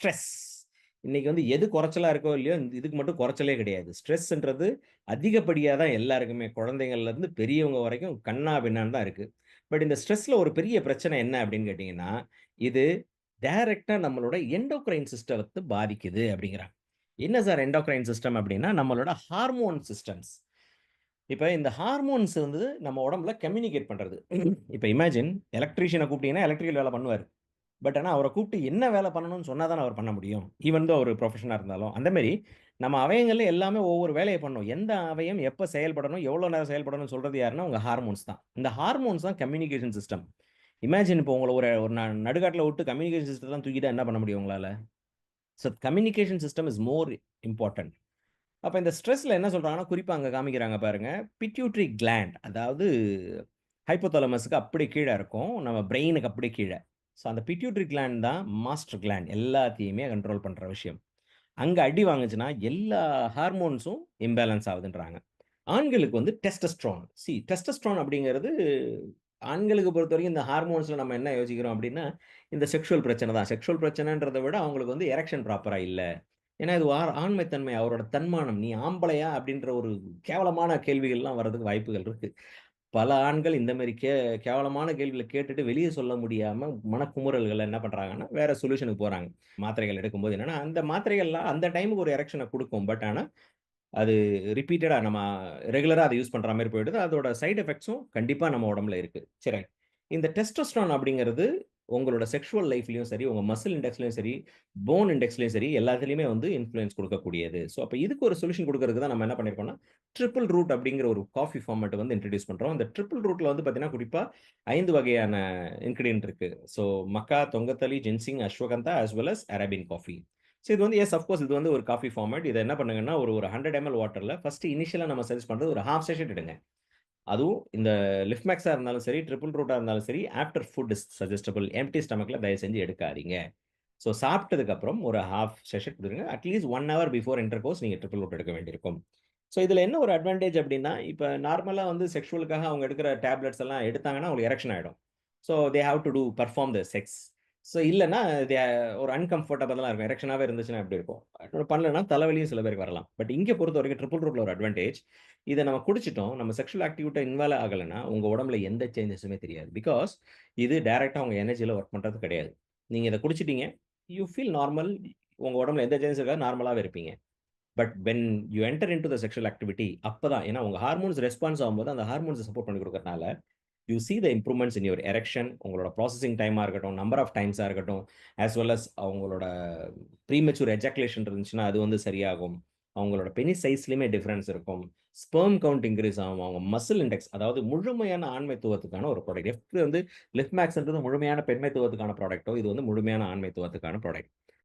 Stress. இன்னைக்கு வந்து எது குறைச்சலா இருக்கோ இல்லையோ, இந்த இதுக்கு மட்டும் குறைச்சலே கிடையாது. ஸ்ட்ரெஸ்ன்றது அதிகப்படியாக தான் எல்லாருக்குமே, குழந்தைங்கள்லேருந்து பெரியவங்க வரைக்கும் கன்னா பின்னான்னு தான் இருக்கு. பட் இந்த ஸ்ட்ரெஸ்ல ஒரு பெரிய பிரச்சனை என்ன அப்படின்னு கேட்டீங்கன்னா, இது டைரக்டா நம்மளோட எண்டோக்ரைன் சிஸ்டத்தை பாதிக்குது அப்படிங்கிறாங்க. என்ன சார் எண்டோக்ரைன் சிஸ்டம் அப்படின்னா, நம்மளோட ஹார்மோன் சிஸ்டம்ஸ். இப்போ இந்த ஹார்மோன்ஸ் வந்து நம்ம உடம்புல கம்யூனிகேட் பண்ணுறது இப்போ இமேஜின் எலக்ட்ரீஷியனை கூப்பிட்டீங்கன்னா, எலக்ட்ரிக்கல் வேலை பண்ணுவார் பட் ஆனால் அவரை கூப்பிட்டு என்ன வேலை பண்ணணும்னு சொன்னால் தானே அவர் பண்ண முடியும். ஈவன் தோ ஒரு ப்ரொஃபஷனாக இருந்தாலும். அந்தமாரி நம்ம அவயங்கள்ல எல்லாமே ஒவ்வொரு வேலையை பண்ணும். எந்த அவயம் எப்போ செயல்படணும், எவ்வளோ நேரம் செயல்படணும்னு சொல்கிறது யாருன்னா, உங்கள் ஹார்மோன்ஸ் தான். இந்த ஹார்மோன்ஸ் தான் கம்யூனிகேஷன் சிஸ்டம். இமேஜின் இப்போ உங்களை ஒரு ஒரு ந விட்டு கம்யூனிகேஷன் சிஸ்டத்தலாம் தூக்கிட்டா என்ன பண்ண முடியும் உங்களால் so communication system is more important. அப்போ இந்த ஸ்ட்ரெஸ்ல என்ன சொல்கிறாங்கன்னா குறிப்பாக அங்கே காமிக்கிறாங்க பாருங்கள் பிட்யூட்ரி கிளாண்ட் அதாவது ஹைப்போதலமஸுக்கு அப்படியே கீழே இருக்கும். நம்ம பிரெயினுக்கு அப்படியே கீழே ஸோ அந்த பிட்யூட்ரி கிளாண்ட் தான் மாஸ்டர் கிளாண்ட். எல்லாத்தையுமே கண்ட்ரோல் பண்ணுற விஷயம். அங்கே அடி வாங்குச்சுன்னா, எல்லா ஹார்மோன்ஸும் இம்பேலன்ஸ் ஆகுதுன்றாங்க. ஆண்களுக்கு வந்து டெஸ்டஸ்ட்ரான் சி டெஸ்டஸ்ட்ரான் அப்படிங்கிறது ஆண்களுக்கு பொறுத்த வரைக்கும் இந்த ஹார்மோன்ஸில் நம்ம என்ன யோசிக்கிறோம் அப்படின்னா, இந்த செக்ஷுவல் பிரச்சனை தான். செக்ஷுவல் பிரச்சனைன்றத விட அவங்களுக்கு வந்து எரெக்ஷன் ப்ராப்பராக இல்லை ஏன்னா இது ஆ ஆண்மைத்தன்மை, அவரோட தன்மானம். நீ ஆம்பளையா? அப்படின்ற ஒரு கேவலமான கேள்விகள்லாம் வர்றதுக்கு வாய்ப்புகள் இருக்குது பல ஆண்கள் இந்த மாதிரி கே கேவலமான கேள்விகளை கேட்டுட்டு வெளியே சொல்ல முடியாம மனக்குமுறல்கள்ல என்ன பண்றாங்கன்னா, வேற சொல்யூஷனுக்கு போறாங்க. மாத்திரைகள் எடுக்கும்போது என்னன்னா, அந்த மாத்திரைகள்லாம் அந்த டைமுக்கு ஒரு எரெக்ஷனை கொடுக்கும் பட் ஆனா, அது ரிப்பீட்டடா நம்ம ரெகுலரா அதை யூஸ் பண்ற மாதிரி போயிடுது. அதோட சைட் எஃபெக்ட்ஸும் கண்டிப்பா நம்ம உடம்புல இருக்கு. சரி. இந்த டெஸ்டோஸ்டெரான் அப்படிங்கிறது உங்களோட செக்ஷுவல் லைஃப்லையும் சரி, உங்க மசில் இண்டெக்ஸ்லையும் சரி, போன் இண்டெக்ஸ்லையும் சரி, எல்லாத்துலயுமே வந்து இன்ஃப்ளூயன்ஸ் கொடுக்கக்கூடியது ஸோ அப்போ இதுக்கு ஒரு சொல்யூஷன் கொடுக்கறதுக்கு தான் நம்ம என்ன பண்ணியிருக்கோம்னா, ட்ரிபிள் ரூட் அப்படிங்கிற ஒரு காஃபி ஃபார்மேட் வந்து இன்ட்ரடியூஸ் பண்றோம். அந்த ட்ரிபிள் ரூட்ல வந்து பார்த்தீங்கன்னா, குறிப்பா ஐந்து வகையான இன்க்ரீடியன்ட் இருக்கு. So maca, tongkat ali, ginseng ashwagandha as well as Arabian coffee. So இது வந்து எஸ் அஃப்கோர்ஸ் இது வந்து ஒரு காஃபி ஃபார்மேட். இதை என்ன பண்ணுங்கன்னா, ஒரு ஒரு 100 எம்எல் வாட்டர்ல ஃபர்ஸ்ட் இனிஷியலா நம்ம சர்ச் பண்றது ஒரு 1/2 எடுங்க. அதுவும் இந்த லிஃப்மேக்ஸா இருந்தாலும் சரி, ட்ரிபிள் ரூட்டாக இருந்தாலும் சரி, after food is suggestible. Empty ஸ்டமக்கில் தயவு செஞ்சு எடுக்காதீங்க. ஸோ சாப்பிட்டதுக்கப்புறம் ஒரு 1/2 சேஷட் at least one hour before intercourse நீங்கள் ட்ரிபிள் ரூட் எடுக்க வேண்டியிருக்கும். ஸோ இதில் என்ன ஒரு அட்வான்டேஜ் அப்படின்னா, இப்போ நார்மலாக வந்து செக்ஷுவலுக்காக அவங்க எடுக்கிற டேப்லெட்ஸ் எல்லாம் எடுத்தாங்கன்னா, அவங்களுக்கு எரெக்ஷன் ஆகிடும் so they have to do perform the sex. So இல்லைன்னா ஒரு அன்கம்ஃபர்டபுளாக இருக்கும். எரெக்ஷனாகவே இருந்துச்சுன்னா எப்படி இருக்கும்? பண்ணலன்னா தலைவலியும் சில பேருக்கு வரலாம். பட் இங்கே பொறுத்த வரைக்கும் ட்ரிபிள் ரூட்ல ஒரு அட்வான்டேஜ். இதை நம்ம குடிச்சிட்டோம் நம்ம செக்ஷுவல் ஆக்டிவிட்டா இன்வால்வ் ஆகலைன்னா உங்கள் உடம்புல எந்த சேஞ்சஸுமே தெரியாது. பிகாஸ் இது டைரெக்டாக உங்கள் எனர்ஜியில் ஒர்க் பண்ணுறது கிடையாது. நீங்கள் இதை குடிச்சிட்டீங்க. You feel normal. உங்கள் உடம்புல எந்த சேஞ்சஸ் இருக்காது. நார்மலாகவே இருப்பீங்க. But when you enter into the sexual activity அப்போ தான் ஏன்னா உங்கள் ஹார்மோன்ஸ் ரெஸ்பான்ஸ் ஆகும்போது அந்த ஹார்மோன்ஸை சப்போர்ட் பண்ணி கொடுக்கறனால you see the improvements in your erection உங்களோட ப்ராசஸிங் டைமாக இருக்கட்டும், நம்பர் ஆஃப் டைம்ஸாக இருக்கட்டும், ஆஸ் வெல் அஸ் அவங்களோட ப்ரீமெச்சூர் எஜாக்குலேஷன் இருந்துச்சுன்னா, அது வந்து சரியாகும். அவங்களோட பெனி சைஸ்லையுமே டிஃப்ரென்ஸ் இருக்கும். ஸ்பெர்ம் கவுண்ட் இன்க்ரீஸ் ஆகும். அவங்க மசில் இண்டெக்ஸ் அதாவது முழுமையான ஆண்மைத்துவத்துக்கான ஒரு ப்ராடக்ட். லெஃப்ட் வந்து லிஃப்மேக்ஸ்ன்றது முழுமையான பெண்மைத்துவத்துக்கான ப்ராடக்ட்டோ, இது வந்து முழுமையான ஆண்மைத்துவத்துக்கான ப்ராடக்ட்.